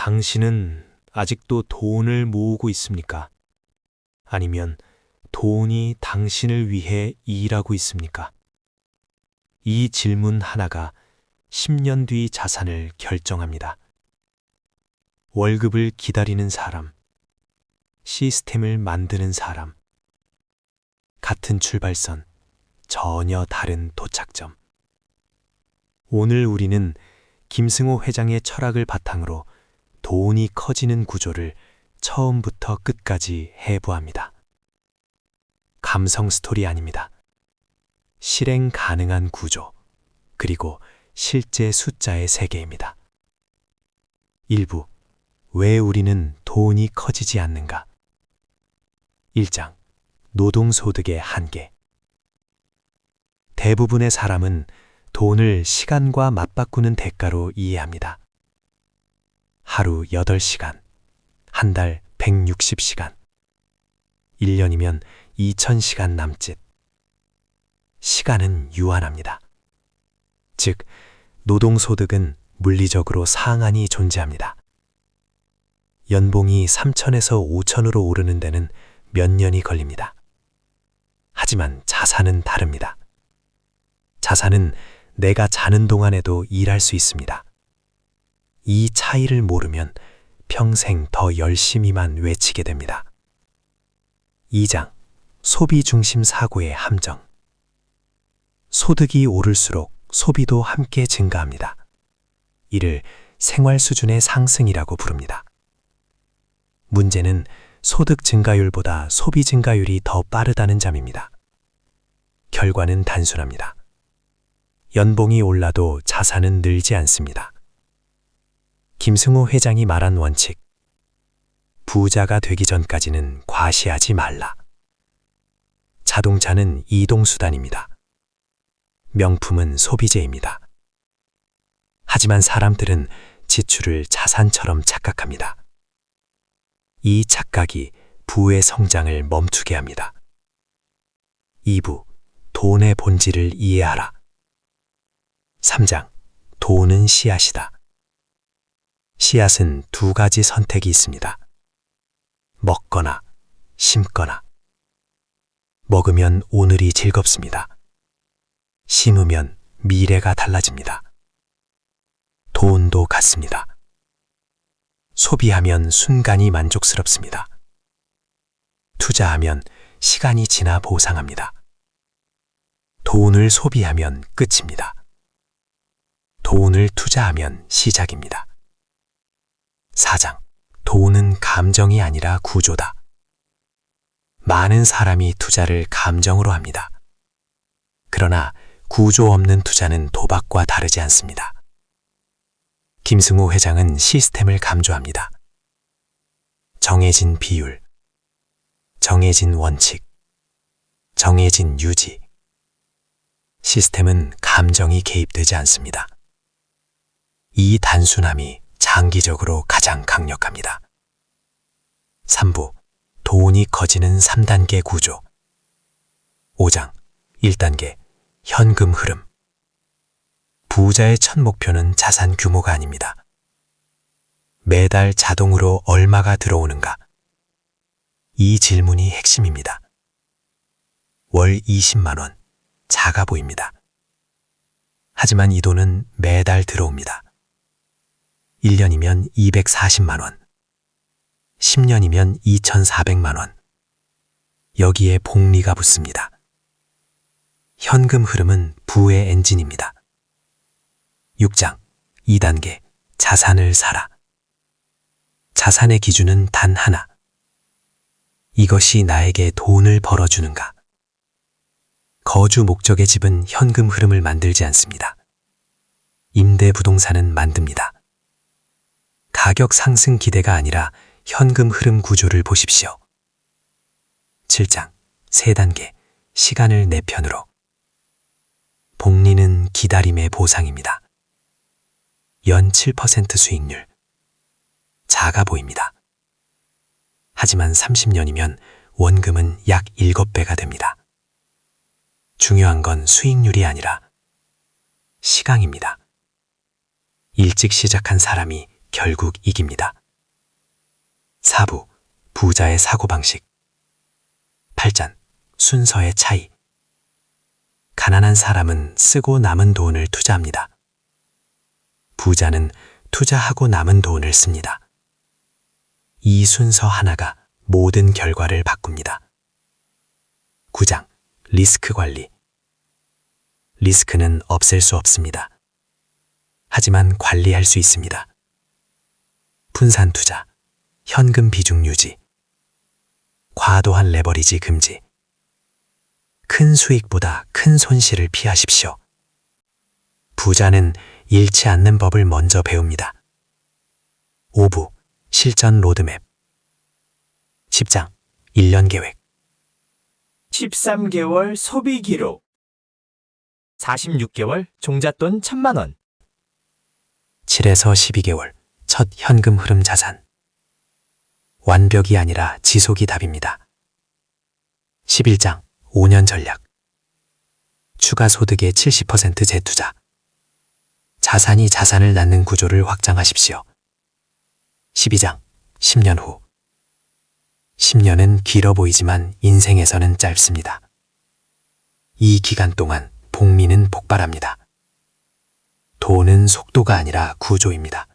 당신은 아직도 돈을 모으고 있습니까? 아니면 돈이 당신을 위해 일하고 있습니까? 이 질문 하나가 10년 뒤 자산을 결정합니다. 월급을 기다리는 사람, 시스템을 만드는 사람, 같은 출발선, 전혀 다른 도착점. 오늘 우리는 김승호 회장의 철학을 바탕으로 돈이 커지는 구조를 처음부터 끝까지 해부합니다. 감성 스토리 아닙니다. 실행 가능한 구조, 그리고 실제 숫자의 세계입니다. 일부, 왜 우리는 돈이 커지지 않는가? 1장, 노동소득의 한계. 대부분의 사람은 돈을 시간과 맞바꾸는 대가로 이해합니다. 하루 8시간, 한 달 160시간, 1년이면 2000시간 남짓. 시간은 유한합니다. 즉, 노동소득은 물리적으로 상한이 존재합니다. 연봉이 3천에서 5천으로 오르는 데는 몇 년이 걸립니다. 하지만 자산은 다릅니다. 자산은 내가 자는 동안에도 일할 수 있습니다. 이 차이를 모르면 평생 더 열심히만 외치게 됩니다. 2장 소비 중심 사고의 함정 소득이 오를수록 소비도 함께 증가합니다. 이를 생활 수준의 상승이라고 부릅니다. 문제는 소득 증가율보다 소비 증가율이 더 빠르다는 점입니다. 결과는 단순합니다. 연봉이 올라도 자산은 늘지 않습니다. 김승호 회장이 말한 원칙. 부자가 되기 전까지는 과시하지 말라. 자동차는 이동수단입니다. 명품은 소비재입니다. 하지만 사람들은 지출을 자산처럼 착각합니다. 이 착각이 부의 성장을 멈추게 합니다. 2부 돈의 본질을 이해하라. 3장 돈은 씨앗이다. 씨앗은 두 가지 선택이 있습니다. 먹거나 심거나. 먹으면 오늘이 즐겁습니다. 심으면 미래가 달라집니다. 돈도 같습니다. 소비하면 순간이 만족스럽습니다. 투자하면 시간이 지나 보상합니다. 돈을 소비하면 끝입니다. 돈을 투자하면 시작입니다. 4장. 돈은 감정이 아니라 구조다. 많은 사람이 투자를 감정으로 합니다. 그러나 구조 없는 투자는 도박과 다르지 않습니다. 김승호 회장은 시스템을 강조합니다. 정해진 비율, 정해진 원칙, 정해진 유지. 시스템은 감정이 개입되지 않습니다. 이 단순함이 장기적으로 가장 강력합니다. 3부 돈이 커지는 3단계 구조 5장 1단계 현금 흐름 부자의 첫 목표는 자산 규모가 아닙니다. 매달 자동으로 얼마가 들어오는가? 이 질문이 핵심입니다. 월 20만원, 작아 보입니다. 하지만 이 돈은 매달 들어옵니다. 1년이면 240만 원, 10년이면 2,400만 원. 여기에 복리가 붙습니다. 현금 흐름은 부의 엔진입니다. 6장 2단계 자산을 사라. 자산의 기준은 단 하나. 이것이 나에게 돈을 벌어주는가? 거주 목적의 집은 현금 흐름을 만들지 않습니다. 임대 부동산은 만듭니다. 가격 상승 기대가 아니라 현금 흐름 구조를 보십시오. 7장 3단계 시간을 내 편으로 복리는 기다림의 보상입니다. 연 7% 수익률. 작아 보입니다. 하지만 30년이면 원금은 약 7배가 됩니다. 중요한 건 수익률이 아니라 시강입니다. 일찍 시작한 사람이 결국 이깁니다. 4부 부자의 사고방식 8장 순서의 차이 가난한 사람은 쓰고 남은 돈을 투자합니다. 부자는 투자하고 남은 돈을 씁니다. 이 순서 하나가 모든 결과를 바꿉니다. 9장 리스크 관리 리스크는 없앨 수 없습니다. 하지만 관리할 수 있습니다. 분산 투자, 현금 비중 유지, 과도한 레버리지 금지, 큰 수익보다 큰 손실을 피하십시오. 부자는 잃지 않는 법을 먼저 배웁니다. 5부 실전 로드맵. 10장 1년 계획. 13개월 소비 기록. 46개월 종잣돈 1000만 원. 7에서 12개월 첫 현금 흐름 자산. 완벽이 아니라 지속이 답입니다. 11장 5년 전략. 추가 소득의 70% 재투자. 자산이 자산을 낳는 구조를 확장하십시오. 12장 10년 후. 10년은 길어 보이지만 인생에서는 짧습니다. 이 기간 동안 복리는 폭발합니다. 돈은 속도가 아니라 구조입니다.